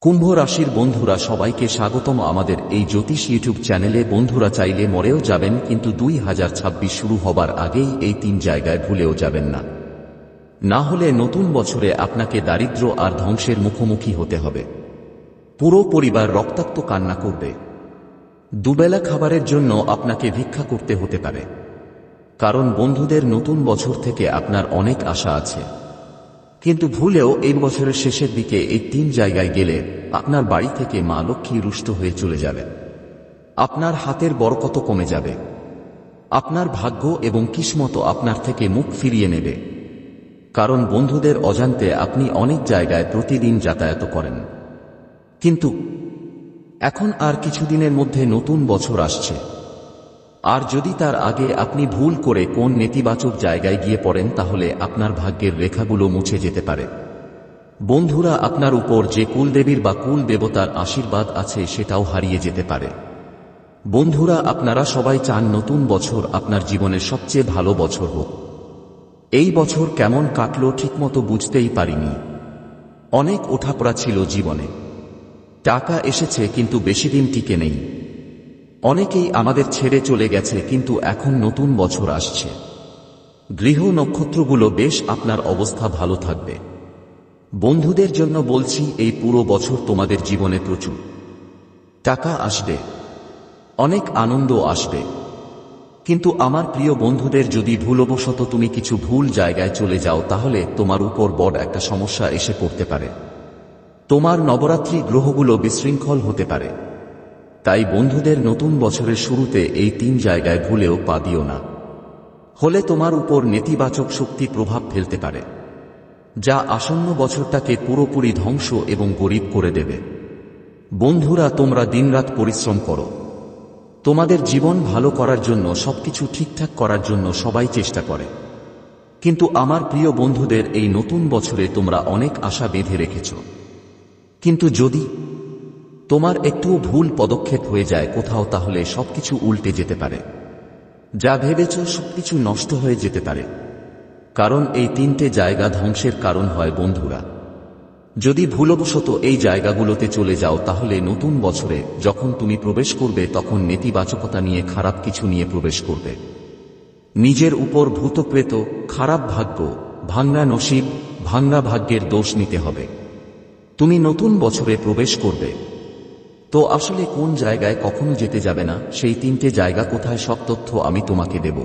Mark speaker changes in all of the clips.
Speaker 1: কুম্ভ রাশির বন্ধুরা সবাইকে স্বাগতম আমাদের এই জ্যোতিষ ইউটিউব চ্যানেলে। বন্ধুরা চাইলে মরেও যাবেন, কিন্তু দুই হাজার ছাব্বিশ শুরু হবার আগেই এই তিন জায়গায় ভুলেও যাবেন না। না হলে নতুন বছরে আপনাকে দারিদ্র্য আর ধ্বংসের মুখোমুখি হতে হবে। পুরো পরিবার রক্তাক্ত কান্না করবে। দুবেলা খাবারের জন্য আপনাকে ভিক্ষা করতে হতে পারে। কারণ বন্ধুদের নতুন বছর থেকে আপনার অনেক আশা আছে। কিন্তু ভুলেও এই বছরের শেষের দিকে এই তিন জায়গায় গেলে আপনার বাড়ি থেকে মা লক্ষ্মী রুষ্ট হয়ে চলে যাবে। আপনার হাতের বরকত কমে যাবে। আপনার ভাগ্য এবং কিসমত আপনার থেকে মুখ ফিরিয়ে নেবে। কারণ বন্ধুদের অজান্তে আপনি অনেক জায়গায় প্রতিদিন যাতায়াত করেন। কিন্তু এখন আর কিছুদিনের মধ্যে নতুন বছর আসছে। আর যদি তার আগে আপনি ভুল করে কোন নেতিবাচক জায়গায় গিয়ে পড়েন, তাহলে আপনার ভাগ্যের রেখাগুলো মুছে যেতে পারে। বন্ধুরা, আপনার উপর যে কুলদেবীর বা কুল দেবতার আশীর্বাদ আছে, সেটাও হারিয়ে যেতে পারে। বন্ধুরা, আপনারা সবাই চান নতুন বছর আপনার জীবনের সবচেয়ে ভালো বছর হোক। এই বছর কেমন কাটলো ঠিকমতো বুঝতেই পারিনি। অনেক ওঠাপড়া ছিল জীবনে। টাকা এসেছে, কিন্তু বেশি দিন টিকে নেই। অনেকেই আমাদের ছেড়ে চলে গেছে, কিন্তু এখন নতুন বছর আসছে। গৃহ নক্ষত্রগুলো বেশ আপনার অবস্থা ভালো থাকবে। বন্ধুদের জন্য বলছি, এই পুরো বছর তোমাদের জীবনে প্রচুর টাকা আসবে, অনেক আনন্দ আসবে। কিন্তু আমার প্রিয় বন্ধুদের যদি ভুলবশত তুমি কিছু ভুল জায়গায় চলে যাও, তাহলে তোমার উপর বড় একটা সমস্যা এসে পড়তে পারে। তোমার নবরাত্রি গ্রহগুলো বিশৃঙ্খল হতে পারে। তাই বন্ধুদের নতুন বছরের শুরুতে এই তিন জায়গায় ভুলেও পা দিও না। হলে তোমার উপর নেতিবাচক শক্তি প্রভাব ফেলতে পারে, যা আসন্ন বছরটাকে পুরোপুরি ধ্বংস এবং গরিব করে দেবে। বন্ধুরা, তোমরা দিনরাত পরিশ্রম করো। তোমাদের জীবন ভালো করার জন্য, সবকিছু ঠিকঠাক করার জন্য সবাই চেষ্টা করে। কিন্তু আমার প্রিয় বন্ধুদের এই নতুন বছরে তোমরা অনেক আশা বেঁধে রেখেছ। কিন্তু যদি তোমার একটুও ভুল পদক্ষেপ হয়ে যায় কোথাও, তাহলে সবকিছু উল্টে যেতে পারে। যা ভেবেছ সবকিছু নষ্ট হয়ে যেতে পারে। কারণ এই তিনটে জায়গা ধ্বংসের কারণ হয়, বন্ধুরা। যদি ভুলবশত এই জায়গাগুলোতে চলে যাও, তাহলে নতুন বছরে যখন তুমি প্রবেশ করবে, তখন নেতিবাচকতা নিয়ে খারাপ কিছু নিয়ে প্রবেশ করবে। নিজের উপর ভূতপ্রেত, খারাপ ভাগ্য, ভাঙ্গা নসিব, ভাঙ্গা ভাগ্যের দোষ নিতে হবে। তুমি নতুন বছরে প্রবেশ করবে। তো আসলে কোন জায়গায় কখনো যেতে যাবে না, সেই তিনটে জায়গা কোথায় সব তথ্য আমি তোমাকে দেব।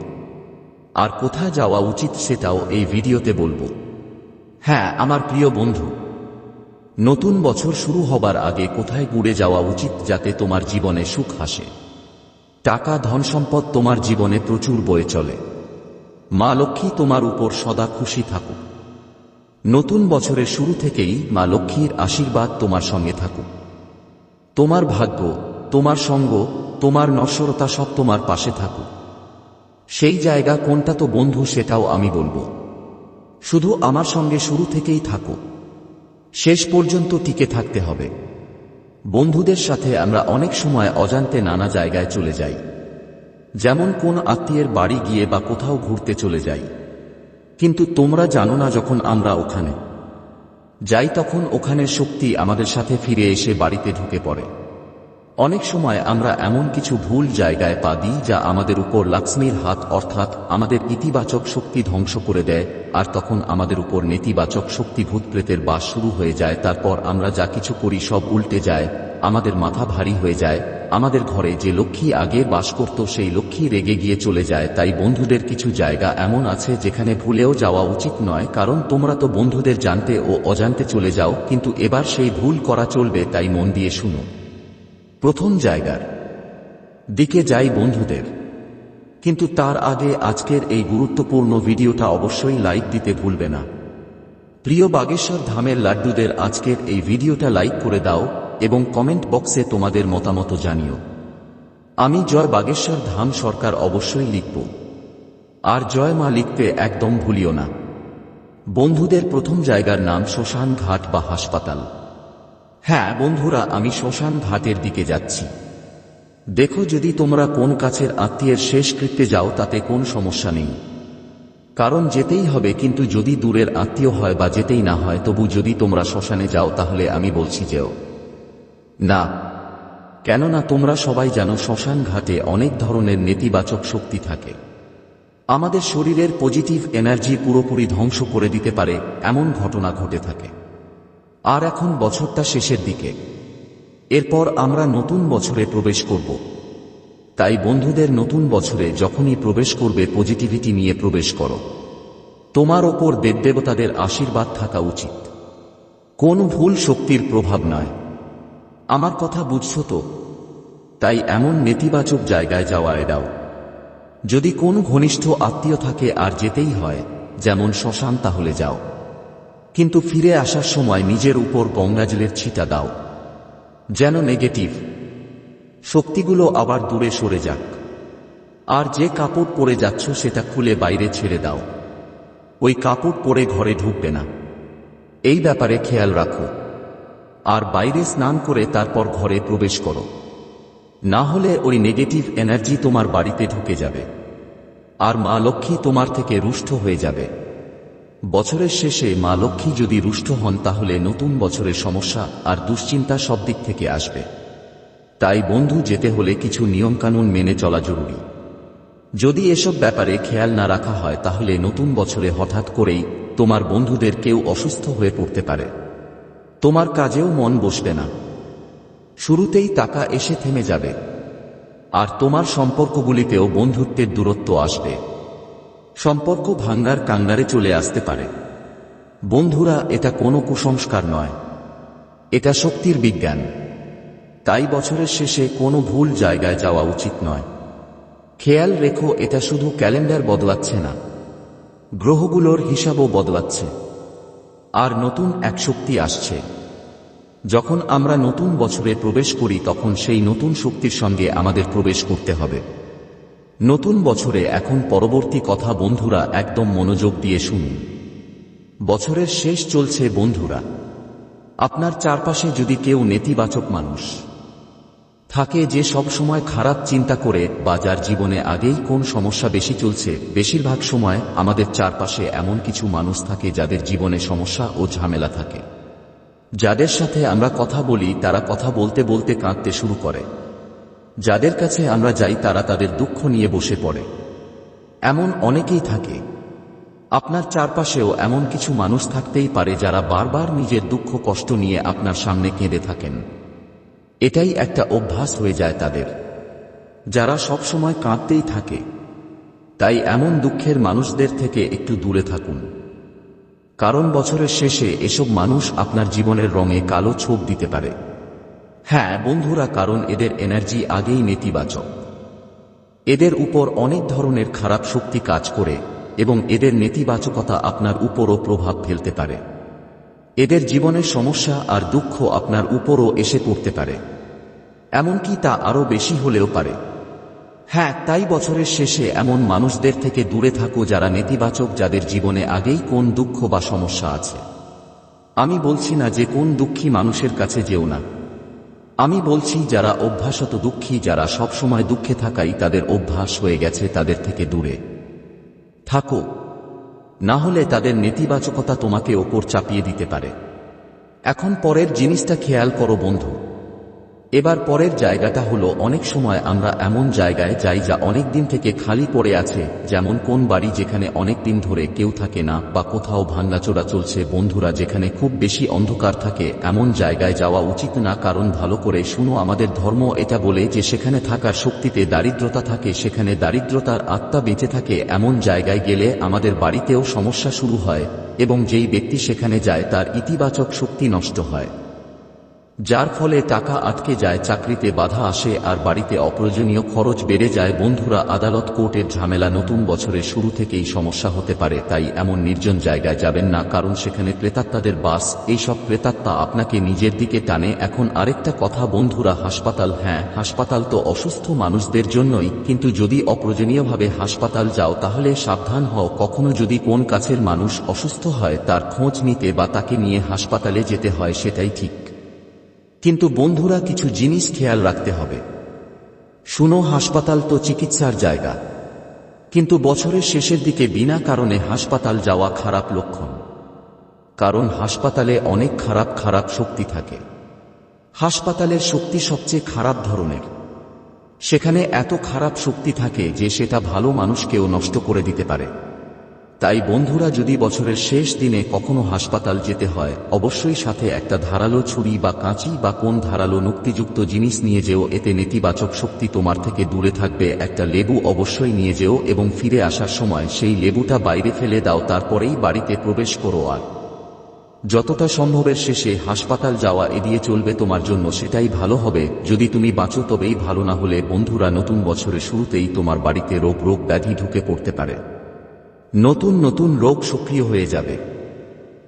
Speaker 1: আর কোথায় যাওয়া উচিত সেটাও এই ভিডিওতে বলব। হ্যাঁ আমার প্রিয় বন্ধু, নতুন বছর শুরু হবার আগে কোথায় ঘুরে যাওয়া উচিত যাতে তোমার জীবনে সুখ হাসে টাকা, ধন সম্পদ তোমার জীবনে প্রচুর বয়ে চলে। মা লক্ষ্মী তোমার উপর সদা খুশি থাকুক। নতুন বছরের শুরু থেকেই মা লক্ষ্মীর আশীর্বাদ তোমার সঙ্গে থাকুক। তোমার ভাগ্য, তোমার সঙ্গ, তোমার নশ্বরতা সব তোমার পাশে থাকুক। সেই জায়গা কোনটা তো বন্ধু সেটাও আমি বলব। শুধু আমার সঙ্গে শুরু থেকেই থাকো। শেষ পর্যন্ত টিকে থাকতে হবে। বন্ধুদের সাথে আমরা অনেক সময় অজান্তে নানা জায়গায় চলে যাই। যেমন কোন আত্মীয়ের বাড়ি গিয়ে বা কোথাও ঘুরতে চলে যাই। কিন্তু তোমরা জানো না যখন আমরা ওখানে। যাই তখন ওখানের শক্তি আমাদের সাথে ফিরে এসে বাড়িতে ঢুকে পড়ে। অনেক সময় আমরা এমন কিছু ভুল জায়গায় পা দিই যা আমাদের উপর লাক্সমির হাত অর্থাৎ আমাদের ইতিবাচক শক্তি ধ্বংস করে দেয়, আর তখন আমাদের উপর নেতিবাচক শক্তি ভূতপ্রেতের বাস শুরু হয়ে যায়, তারপর আমরা যা কিছু করি সব উল্টে যায়, আমাদের মাথা ভারী হয়ে যায় আমাদের ঘরে যে লক্ষ্মী আগে বাস করত সেই লক্ষ্মী রেগে গিয়ে চলে যায়, তাই বন্ধুদের কিছু জায়গা এমন আছে যেখানে ভুলেও যাওয়া উচিত নয়, কারণ তোমরা তো বন্ধুদের জানতে ও অজান্তে চলে যাও, কিন্তু এবার সেই ভুল করা চলবে, তাই মন দিয়ে শুনো। প্রথম জায়গার দিকে যাই বন্ধুদের। কিন্তু তার আগে আজকের এই গুরুত্বপূর্ণ ভিডিওটা অবশ্যই লাইক দিতে ভুলবে না। প্রিয় বাগেশ্বর ধামের লাড্ডুদের আজকের এই ভিডিওটা লাইক করে দাও এবং কমেন্ট বক্সে তোমাদের মতামত জানিও। আমি জয় বাগেশ্বর ধাম সরকার অবশ্যই লিখব। আর জয় মা লিখতে একদম ভুলিও না। বন্ধুদের প্রথম জায়গার নাম শ্মশান ঘাট বা হাসপাতাল। হ্যাঁ বন্ধুরা, আমি শ্মশান ঘাটের দিকে যাচ্ছি। দেখো যদি তোমরা কোন কাছের আত্মীয়ের শেষ কৃত্যে যাও, তাতে কোন সমস্যা নেই। কারণ যেতেই হবে, কিন্তু যদি দূরের আত্মীয় হয় বা যেতেই না হয়, তবু যদি তোমরা শ্মশানে যাও, তাহলে আমি বলছি যেও। না। কেননা তোমরা সবাই জানো শ্মশান ঘাটে অনেক ধরনের নেতিবাচক শক্তি থাকে। আমাদের শরীরের পজিটিভ এনার্জি পুরোপুরি ধ্বংস করে দিতে পারে এমন ঘটনা ঘটে থাকে। আর এখন বছরটা শেষের দিকে। এরপর আমরা নতুন বছরে প্রবেশ করব। তাই বন্ধুদের নতুন বছরে যখনই প্রবেশ করবে পজিটিভিটি নিয়ে প্রবেশ করো। তোমার ওপর দেবদেবতাদের আশীর্বাদ থাকা উচিত। কোন ভুল শক্তির প্রভাব নয়। আমার কথা বুঝছ তো? তাই এমন নেতিবাচক জায়গায় যাওয়া এড়াও যদি কোন ঘনিষ্ঠ আত্মীয় থাকে আর যেতেই হয়, যেমন শ্মশান তাহলে যাও। কিন্তু ফিরে আসার সময় নিজের উপর গঙ্গাজলের ছিটা দাও। যেন নেগেটিভ শক্তিগুলো আবার দূরে সরে যাক। আর যে কাপড় পরে যাচ্ছ সেটা খুলে বাইরে ছেড়ে দাও। ওই কাপড় পরে ঘরে ঢুকবে না। এই ব্যাপারে খেয়াল রাখো। আর বাইরে স্নান করে তারপর ঘরে প্রবেশ করো। না হলে ওই নেগেটিভ এনার্জি তোমার বাড়িতে ঢুকে যাবে। আর মা লক্ষ্মী তোমার থেকে রুষ্ট হয়ে যাবে। বছরের শেষে মা লক্ষ্মী যদি রুষ্ট হন, তাহলে নতুন বছরের সমস্যা আর দুশ্চিন্তা সব দিক থেকে আসবে। তাই বন্ধু, যেতে হলে কিছু নিয়মকানুন মেনে চলা জরুরি। যদি এসব ব্যাপারে খেয়াল না রাখা হয়, তাহলে নতুন বছরে হঠাৎ করেই তোমার বন্ধুদের কেউ অসুস্থ হয়ে পড়তে পারে। তোমার কাজেও মন বসবে না। শুরুতেই টাকা এসে থেমে যাবে। আর তোমার সম্পর্কগুলিতেও বন্ধুত্বের দূরত্ব আসবে। সম্পর্ক ভাঙ্গার কাঙ্গারে চলে আসতে পারে। বন্ধুরা, এটা কোনো কুসংস্কার নয়। এটা শক্তির বিজ্ঞান। তাই বছরের শেষে কোনো ভুল জায়গায় যাওয়া উচিত নয়। খেয়াল রেখো, এটা শুধু ক্যালেন্ডার বদলাচ্ছে না। গ্রহগুলোর হিসাবও বদলাচ্ছে। আর নতুন এক শক্তি আসছে। যখন আমরা নতুন বছরে প্রবেশ করি, তখন সেই নতুন শক্তির সঙ্গে আমাদের প্রবেশ করতে হবে। নতুন বছরে এখন পরবর্তী কথা, বন্ধুরা, একদম মনোযোগ দিয়ে শুনুন। বছরের শেষ চলছে, বন্ধুরা। আপনার চারপাশে যদি কেউ নেতিবাচক মানুষ থাকে যে সব সময় খারাপ চিন্তা করে বা যার জীবনে আগেই কোন সমস্যা বেশি চলছে, বেশিরভাগ সময় আমাদের চারপাশে এমন কিছু মানুষ থাকে যাদের জীবনে সমস্যা ও ঝামেলা থাকে। যাদের সাথে আমরা কথা বলি, তারা কথা বলতে বলতে কাঁদতে শুরু করে। যাদের কাছে আমরা যাই, তারা তাদের দুঃখ নিয়ে বসে পড়ে। এমন অনেকেই থাকে। আপনার চারপাশেও এমন কিছু মানুষ থাকতেই পারে যারা বারবার নিজের দুঃখ কষ্ট নিয়ে আপনার সামনে কেঁদে থাকেন। এটাই একটা অভ্যাস হয়ে যায় তাদের। যারা সব সময় কাঁদতেই থাকে, তাই এমন দুঃখের মানুষদের থেকে একটু দূরে থাকুন। কারণ বছরের শেষে এসব মানুষ আপনার জীবনের রঙে কালো ছোপ দিতে পারে। হ্যাঁ বন্ধুরা, কারণ এদের এনার্জি আগেই নেতিবাচক। এদের উপর অনেক ধরনের খারাপ শক্তি কাজ করে এবং এদের নেতিবাচকতা আপনার উপরও প্রভাব ফেলতে পারে। এদের জীবনের সমস্যা আর দুঃখ আপনার উপরও এসে পড়তে পারে। এমনকি তা আরও বেশি হলেও পারে। হ্যাঁ তাই বছরের শেষে এমন মানুষদের থেকে দূরে থাকো যারা নেতিবাচক যাদের জীবনে আগেই কোন দুঃখ বা সমস্যা আছে। আমি বলছি না যে কোন দুঃখী মানুষের কাছে যেও না। আমি বলছি যারা অভ্যাসত দুঃখী, যারা সবসময় দুঃখে থাকাই তাদের অভ্যাস হয়ে গেছে তাদের থেকে দূরে। থাকো না হলে তাদের নেতিবাচকতা তোমাকে ওপর চাপিয়ে দিতে পারে। এখন পরের জিনিসটা খেয়াল করো বন্ধু। এবার পরের জায়গাটা হলো অনেক সময় আমরা এমন জায়গায় যাই যা অনেক দিন থেকে খালি পড়ে আছে, যেমন কোন বাড়ি যেখানে অনেক দিন ধরে কেউ থাকে না বা কোথাও ভাঙ্গাচোরা চলছে, বন্ধুরা যেখানে খুব বেশি অন্ধকার থাকে, এমন জায়গায় যাওয়া উচিত না, কারণ ভালো করে শুনো, আমাদের ধর্ম এটা বলে যে সেখানে থাকার শক্তিতে দারিদ্রতা থাকে, সেখানে দারিদ্রতার আত্মা বেঁচে থাকে, এমন জায়গায় গেলে আমাদের বাড়িতেও সমস্যা শুরু হয়, এবং যেই ব্যক্তি সেখানে যায় তার ইতিবাচক শক্তি নষ্ট হয়। যার ফলে টাকা আটকে যায়, চাকরিতে বাধা আসে আর বাড়িতে অপ্রয়োজনীয় খরচ বেড়ে যায়। বন্ধুরা, আদালত কোর্টের ঝামেলা নতুন বছরের শুরু থেকেই সমস্যা হতে পারে, তাই এমন নির্জন জায়গায় যাবেন না, কারণ সেখানে প্রেতাত্মাদের বাস। এইসব প্রেতাত্মা আপনাকে নিজের দিকে টানে। এখন আরেকটা কথা, বন্ধুরা, হাসপাতাল হ্যাঁ হাসপাতাল তো অসুস্থ মানুষদের জন্যই, কিন্তু যদি অপ্রয়োজনীয়ভাবে হাসপাতাল যাও, তাহলে সাবধান হও, কখনো যদি কোন কাছের মানুষ অসুস্থ হয়, তার খোঁজ নিতে বা তাকে নিয়ে হাসপাতালে যেতে হয়, সেটাই ঠিক। কিন্তু বন্ধুরা কিছু জিনিস খেয়াল রাখতে হবে। শুনো, হাসপাতাল তো চিকিৎসার জায়গা। কিন্তু বছরের শেষের দিকে বিনা কারণে হাসপাতাল যাওয়া খারাপ লক্ষণ। কারণ হাসপাতালে অনেক খারাপ খারাপ শক্তি থাকে। হাসপাতালের শক্তি সবচেয়ে খারাপ ধরনের। সেখানে এত খারাপ শক্তি থাকে যে সেটা ভালো মানুষকেও নষ্ট করে দিতে পারে। তাই বন্ধুরা যদি বছরের শেষ দিনে কখনো হাসপাতাল যেতে হয়, অবশ্যই সাথে একটা ধারালো ছুরি বা কাঁচি বা কোন ধারালো নুক্তিযুক্ত জিনিস নিয়ে যেও, এতে নেতিবাচক শক্তি তোমার থেকে দূরে থাকবে। একটা লেবু অবশ্যই নিয়ে যেও এবং ফিরে আসার সময় সেই লেবুটা বাইরে ফেলে দাও, তারপরেই বাড়িতে প্রবেশ করো আর। যতটা সম্ভবের শেষে হাসপাতাল যাওয়া এড়িয়ে চলবে তোমার জন্য সেটাই ভালো হবে। যদি তুমি বাঁচো তবেই ভালো, না হলে বন্ধুরা নতুন বছরের শুরুতেই তোমার বাড়িতে রোগ রোগ ব্যাধি ঢুকে পড়তে পারে। নতুন নতুন রোগ সক্রিয় হয়ে যাবে।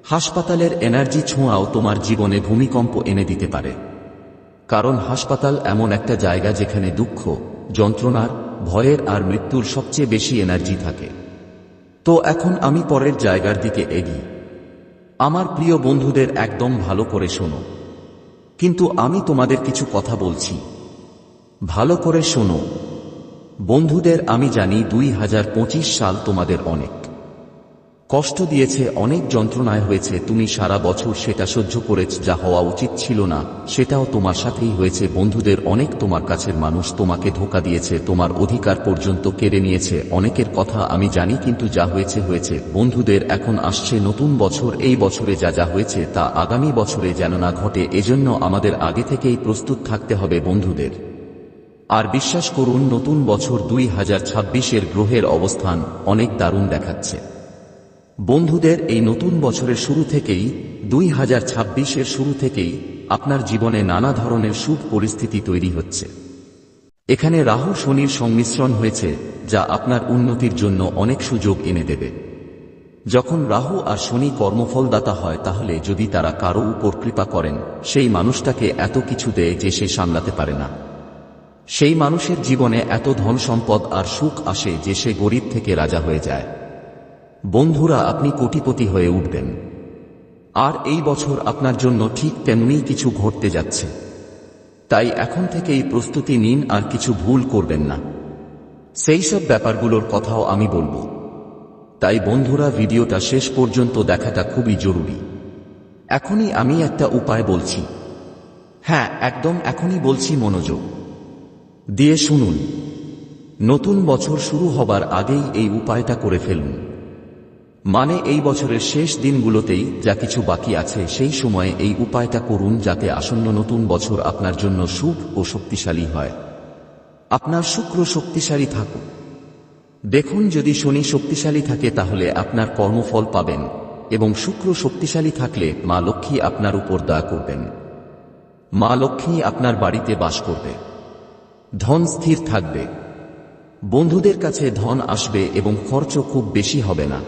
Speaker 1: হাসপাতালের এনার্জি ছোঁয়াও তোমার জীবনে ভূমিকম্প এনে দিতে পারে। কারণ হাসপাতাল এমন একটা জায়গা যেখানে দুঃখ, যন্ত্রণার, ভয়ের আর মৃত্যুর সবচেয়ে বেশি এনার্জি থাকে। তো এখন আমি পরের জায়গার দিকে এগিয়ে। আমার প্রিয় বন্ধুদের একদম ভালো করে শোনো। কিন্তু আমি তোমাদের কিছু কথা বলছি। ভালো করে শোনো। বন্ধুদের আমি জানি দুই হাজার পঁচিশ সাল তোমাদের অনেক। কষ্ট দিয়েছে অনেক যন্ত্রণায় হয়েছে, তুমি সারা বছর সেটা সহ্য করেছ, যা হওয়া উচিত ছিল না, সেটাও তোমার সাথেই হয়েছে, বন্ধুদের অনেক তোমার কাছের মানুষ তোমাকে ধোকা দিয়েছে, তোমার অধিকার পর্যন্ত কেড়ে নিয়েছে, অনেকের কথা আমি জানি কিন্তু যা হয়েছে হয়েছে, বন্ধুদের এখন আসছে নতুন বছর, এই বছরে যা যা হয়েছে তা আগামী বছরে যেন না ঘটে, এজন্য আমাদের আগে থেকেই প্রস্তুত থাকতে হবে বন্ধুদের। আর বিশ্বাস করুন, নতুন বছর দুই হাজার ছাব্বিশের গ্রহের অবস্থান অনেক দারুণ দেখাচ্ছে। বন্ধুদের, এই নতুন বছরের শুরু থেকেই, দুই হাজার ছাব্বিশের শুরু থেকেই আপনার জীবনে নানা ধরনের সুখ পরিস্থিতি তৈরি হচ্ছে। এখানে রাহু শনির সংমিশ্রণ হয়েছে, যা আপনার উন্নতির জন্য অনেক সুযোগ এনে দেবে। যখন রাহু আর শনি কর্মফলদাতা হয়, তাহলে যদি তারা কারও উপর কৃপা করেন, সেই মানুষটাকে এত কিছু দেয় যে সে সামলাতে পারে না। সেই মানুষের জীবনে এত ধন সম্পদ আর সুখ আসে যে সে গরিব থেকে রাজা হয়ে যায়। বন্ধুরা, আপনি কোটিপতি হয়ে উঠবেন। আর এই বছর আপনার জন্য ঠিক তেমনি কিছু ঘটতে যাচ্ছে। তাই এখন থেকেই প্রস্তুতি নিন আর কিছু ভুল করবেন না। সেই সব ব্যাপারগুলোর কথাও আমি বলব। তাই বন্ধুরা, ভিডিওটা শেষ পর্যন্ত দেখাটা খুবই জরুরি। এখনই আমি একটা উপায় বলছি। হ্যাঁ একদম এখনই বলছি মনোযোগ। দিয়ে শুনুন। নতুন বছর শুরু হবার আগেই এই উপায়টা করে ফেলুন। মানে এই বছরের শেষ দিনগুলোতেই যা কিছু বাকি আছে সেই সময়ে এই উপায়টা করুন যাতে আসন্ন নতুন বছর আপনার জন্য শুভ ও শক্তিশালী হয়। আপনার শুক্র শক্তিশালী থাকুক। দেখুন যদি শনি শক্তিশালী থাকে তাহলে আপনার কর্মফল পাবেন এবং শুক্র শক্তিশালী থাকলে মা লক্ষ্মী আপনার উপর দয়া করবেন। মা লক্ষ্মী আপনার বাড়িতে বাস করবে। ধন স্থির থাকবে। বন্ধুদের কাছে ধন আসবে এবং খরচ খুব বেশি হবে না।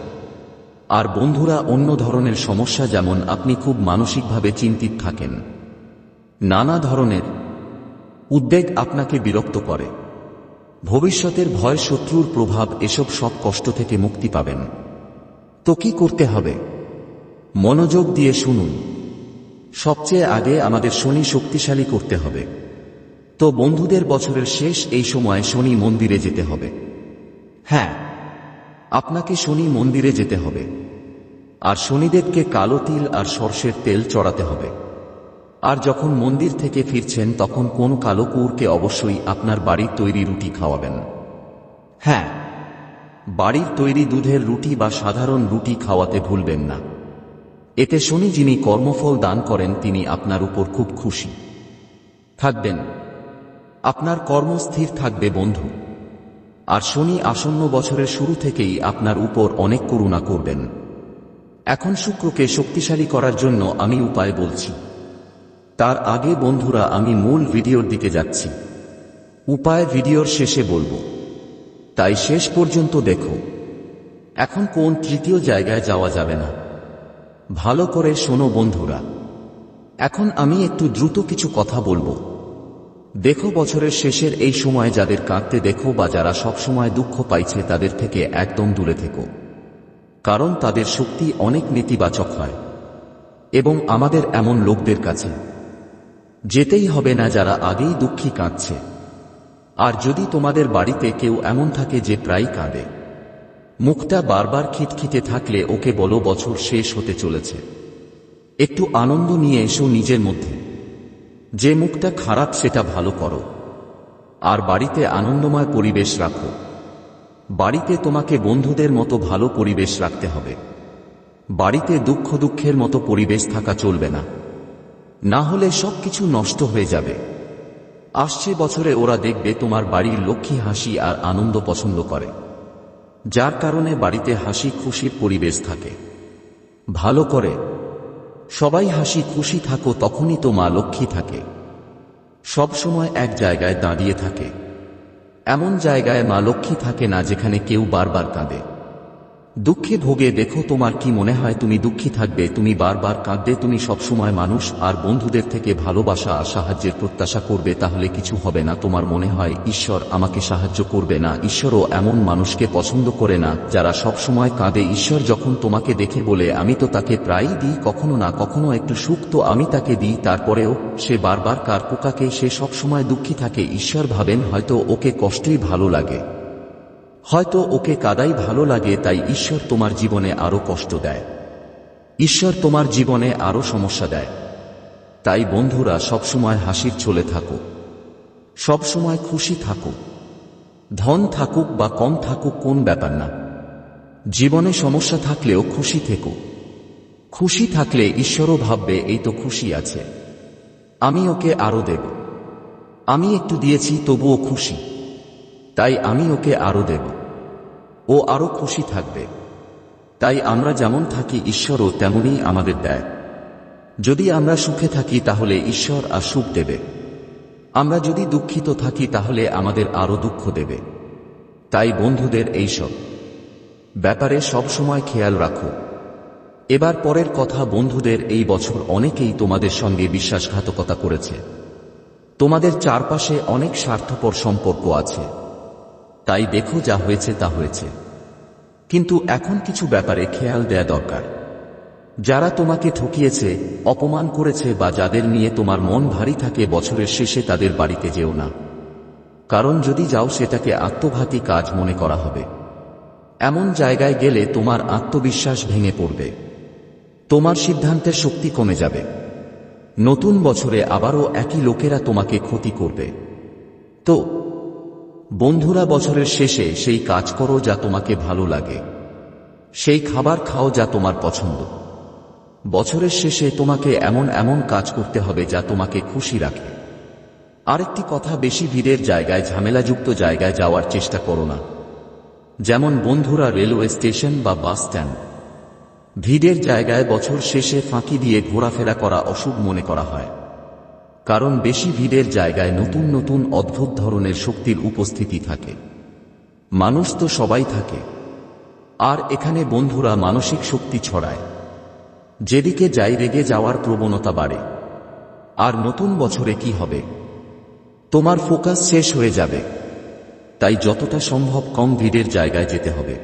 Speaker 1: আর বন্ধুরা অন্য ধরনের সমস্যা যেমন আপনি খুব মানসিকভাবে চিন্তিত থাকেন। নানা ধরনের উদ্বেগ আপনাকে বিরক্ত করে। ভবিষ্যতের ভয় শত্রুর প্রভাব এসব সব কষ্ট থেকে মুক্তি পাবেন। তো কি করতে হবে? মনোযোগ দিয়ে শুনুন। সবচেয়ে আগে আমাদের শনি শক্তিশালী করতে হবে। তো বন্ধুদের বছরের শেষ এই সময় শনি মন্দিরে যেতে হবে। হ্যাঁ আপনাকে শনি মন্দিরে যেতে হবে। আর শনিদেবকে কালো তিল আর সর্ষের তেল চড়াতে হবে। আর যখন মন্দির থেকে ফিরছেন, তখন কোন কালো কুকুরকে অবশ্যই আপনার বাড়ির তৈরি রুটি খাওয়াবেন। হ্যাঁ বাড়ির তৈরি দুধের রুটি বা সাধারণ রুটি খাওয়াতে ভুলবেন না। এতে শনি যিনি কর্মফল দান করেন, তিনি আপনার উপর খুব খুশি। থাকবেন। আপনার কর্ম স্থির থাকবে, বন্ধু। আর শনি আসন্ন বছরের শুরু থেকেই আপনার উপর অনেক করুণা করবেন। এখন শুক্রকে শক্তিশালী করার জন্য আমি উপায় বলছি। তার আগে, বন্ধুরা, আমি মূল ভিডিওর দিকে যাচ্ছি। উপায় ভিডিওর শেষে বলব। তাই শেষ পর্যন্ত দেখো। এখন কোন তৃতীয় জায়গায় যাওয়া যাবে না। ভালো করে শোনো, বন্ধুরা। এখন আমি একটু দ্রুত কিছু কথা বলব। দেখো বছরের শেষের এই সময় যাদের কাঁদতে দেখো বা যারা সবসময় দুঃখ পাইছে তাদের থেকে একদম দূরে থেকো। কারণ তাদের শক্তি অনেক নেতিবাচক হয়। এবং আমাদের এমন লোকদের কাছে যেতেই হবে না যারা আগেই দুঃখী কাঁদছে। আর যদি তোমাদের বাড়িতে কেউ এমন থাকে যে প্রায় কাঁদে, মুখটা বারবার খিটখিটে থাকলে ওকে বলো বছর শেষ হতে চলেছে। একটু আনন্দ নিয়ে এসো নিজের মধ্যে। যে মুখটা খারাপ সেটা ভালো করো। আর বাড়িতে আনন্দময় পরিবেশ রাখো। বাড়িতে তোমাকে বন্ধুদের মতো ভালো পরিবেশ রাখতে হবে। বাড়িতে দুঃখ দুঃখের মতো পরিবেশ থাকা চলবে না। না হলে সবকিছু নষ্ট হয়ে যাবে। আসছে বছরে ওরা দেখবে তোমার বাড়ির লক্ষ্মী হাসি আর আনন্দ পছন্দ করে। যার কারণে বাড়িতে হাসি খুশির পরিবেশ থাকে। ভালো করে। সবাই হাসি খুশি থাকো তখনই তো মা লক্ষ্মী থাকে। সব সময় এক জায়গায় দাঁড়িয়ে থাকে। এমন জায়গায় মা লক্ষ্মী থাকে না যেখানে কেউ বারবার কাঁদে। দুঃখে ভোগে দেখো তোমার কি মনে হয়, তুমি দুঃখী থাকবে, তুমি বারবার কাঁদবে, তুমি সবসময় মানুষ, আর বন্ধুদের থেকে ভালোবাসা আর সাহায্যের প্রত্যাশা করবে, তাহলে কিছু হবে না। তোমার মনে হয়, ঈশ্বর আমাকে সাহায্য করবে না, ঈশ্বরও এমন মানুষকে পছন্দ করে না, যারা সবসময় কাঁদে। ঈশ্বর যখন তোমাকে দেখে বলে, আমি তো তাকে প্রায়ই দিই, কখনো না, কখনো একটু সুখ, তো আমি তাকে দিই। তারপরেও সে বারবার কার পোকাকে, সে সবসময় দুঃখী থাকে। ঈশ্বর ভাবেন হয়তো ওকে কষ্টই ভালো লাগে। হয়তো ওকে কাদাই ভালো লাগে, তাই ঈশ্বর তোমার জীবনে আরও কষ্ট দেয়। ঈশ্বর তোমার জীবনে আরও সমস্যা দেয়। তাই বন্ধুরা, সবসময় হাসির চলে থাকো। সবসময় খুশি থাকো। ধন থাকুক বা কম থাকুক, কোন ব্যাপার না। জীবনে সমস্যা থাকলেও খুশি থেকো। খুশি থাকলে ঈশ্বরও ভাববে, এই তো খুশি আছে। আমি ওকে আরও দেব। আমি একটু দিয়েছি, তবুও খুশি। তাই আমি ওকে আরও দেব। ও আরও খুশি থাকবে। তাই আমরা যেমন থাকি, ঈশ্বরও তেমনই আমাদের দেয়। যদি আমরা সুখে থাকি, তাহলে ঈশ্বর আর সুখ দেবে। আমরা যদি দুঃখিত থাকি, তাহলে আমাদের আরও দুঃখ দেবে। তাই বন্ধুদের এইসব ব্যাপারে সবসময় খেয়াল রাখো। এবার পরের কথা, বন্ধুদের এই বছর অনেকেই তোমাদের সঙ্গে বিশ্বাসঘাতকতা করেছে। তোমাদের চারপাশে অনেক স্বার্থপর সম্পর্ক আছে। তাই দেখো যা হয়েছে তা হয়েছে। কিন্তু এখন কিছু ব্যাপারে খেয়াল দেয়া দরকার। যারা তোমাকে ঠকিয়েছে, অপমান করেছে বা যাদের নিয়ে তোমার মন ভারী থাকে বছরের শেষে তাদের বাড়িতে যেও না। কারণ যদি যাও সেটাকে আত্মঘাতী কাজ মনে করা হবে। এমন জায়গায় গেলে তোমার আত্মবিশ্বাস ভেঙে পড়বে। তোমার সিদ্ধান্তের শক্তি কমে যাবে। নতুন বছরে আবারও একই লোকেরা তোমাকে ক্ষতি করবে। তো বন্ধুরা বছরের শেষে সেই কাজ করো যা তোমাকে ভালো লাগে। সেই খাবার খাও যা তোমার পছন্দ। বছরের শেষে তোমাকে এমন এমন কাজ করতে হবে যা তোমাকে খুশি রাখে। আরেকটি কথা বেশি ভিড়ের জায়গায়, ঝামেলাযুক্ত জায়গায় যাওয়ার চেষ্টা করো না। যেমন বন্ধুরা রেলওয়ে স্টেশন বা বাস স্ট্যান্ড। ভিড়ের জায়গায় বছর শেষে ফাঁকি দিয়ে ঘোরাফেরা করা অশুভ মনে করা হয়। কারণ বেশি ভিড়ের জায়গায় নতুন নতুন অদ্ভুত ধরনের শক্তির উপস্থিতি থাকে। মানুষ তো সবাই থাকে। আর এখানে বন্ধুরা মানসিক শক্তি ছড়ায়। যেদিকে যাই রেগে যাওয়ার প্রবণতা বাড়ে। আর নতুন বছরে কি হবে? তোমার ফোকাস শেষ হয়ে যাবে। তাই যতটা সম্ভব কম ভিড়ের জায়গায় যেতে হবে।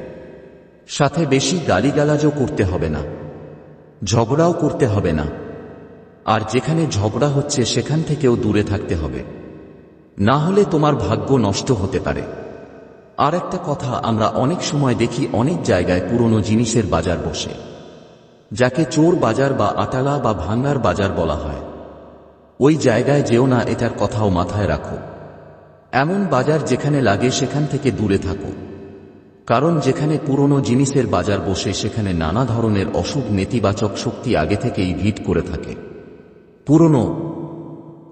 Speaker 1: সাথে বেশি গালিগালাজও করতে হবে না। ঝগড়াও করতে হবে না। আর যেখানে ঝগড়া হচ্ছে সেখান থেকেও দূরে থাকতে হবে। না হলে তোমার ভাগ্য নষ্ট হতে পারে। আর একটা কথা আমরা অনেক সময় দেখি অনেক জায়গায় পুরনো জিনিসের বাজার বসে, যাকে চোর বাজার বা আটালা বা ভাঙ্গার বাজার বলা হয়। ওই জায়গায় যেও না এটার কথাও মাথায় রাখো। এমন বাজার যেখানে লাগে সেখান থেকে দূরে থাকো। কারণ যেখানে পুরনো জিনিসের বাজার বসে সেখানে নানা ধরনের অশুভ নেতিবাচক শক্তি আগে থেকেই ভিট করে থাকে। পুরনো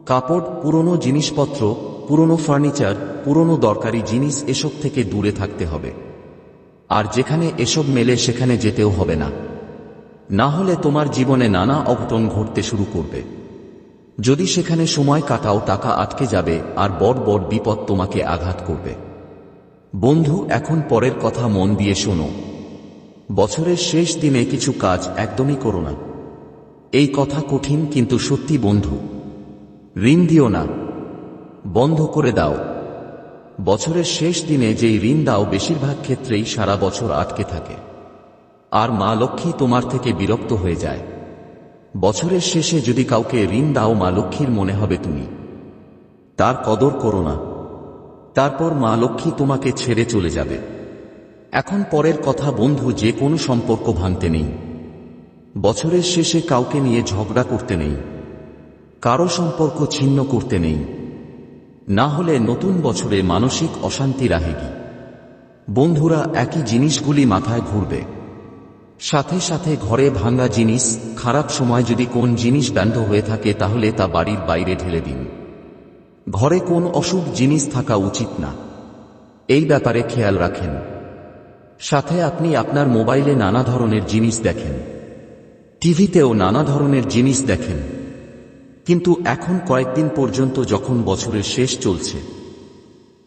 Speaker 1: কাপড়, পুরনো জিনিসপত্র, পুরনো ফার্নিচার, পুরনো দরকারি জিনিস এসব থেকে দূরে থাকতে হবে। আর যেখানে এসব মেলে সেখানে যেতেও হবে না। না হলে তোমার জীবনে নানা অঘটন ঘটতে শুরু করবে। যদি সেখানে সময় কাটাও, টাকা আটকে যাবে, আর বড় বড় বিপদ তোমাকে আঘাত করবে। বন্ধু, এখন পরের কথা মন দিয়ে শোনো। বছরের শেষ দিনে কিছু কাজ একদমই করো না। এই কথা কঠিন কিন্তু সত্যি, বন্ধু। ঋণ দিও না। বন্ধ করে দাও। বছরের শেষ দিনে যেই ঋণ দাও, বেশিরভাগ ক্ষেত্রেই সারা বছর আটকে থাকে। আর মা লক্ষ্মী তোমার থেকে বিরক্ত হয়ে যায়। বছরের শেষে যদি কাউকে ঋণ দাও, মা লক্ষ্মীর মনে হবে তুমি। তার কদর করো না। তারপর মা লক্ষ্মী তোমাকে ছেড়ে চলে যাবে। এখন পরের কথা, বন্ধু, যে কোনো সম্পর্ক ভাঙতে নেই। বছরের শেষে কাউকে নিয়ে ঝগড়া করতে নেই। কারও সম্পর্ক ছিন্ন করতে নেই। না হলে নতুন বছরে মানসিক অশান্তি রাহেগি। বন্ধুরা, একই জিনিসগুলি মাথায় ঘুরবে। সাথে সাথে ঘরে ভাঙ্গা জিনিস, খারাপ সময় যদি কোন জিনিস ব্যান্ধ হয়ে থাকে তাহলে তা বাড়ির বাইরে ঢেলে দিন। ঘরে কোন অশুভ জিনিস থাকা উচিত না। এই ব্যাপারে খেয়াল রাখেন। সাথে আপনি আপনার মোবাইলে নানা ধরনের জিনিস দেখেন। টিভিতেও নানা ধরনের জিনিস দেখেন। কিন্তু এখন কয়েকদিন পর্যন্ত যখন বছরের শেষ চলছে,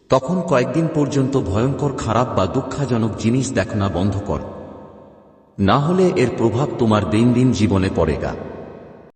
Speaker 1: তখন কয়েকদিন পর্যন্ত ভয়ঙ্কর খারাপ বা দুঃখাজনক জিনিস দেখনা বন্ধ কর। না হলে এর প্রভাব তোমার দিন দিন জীবনে পড়েগা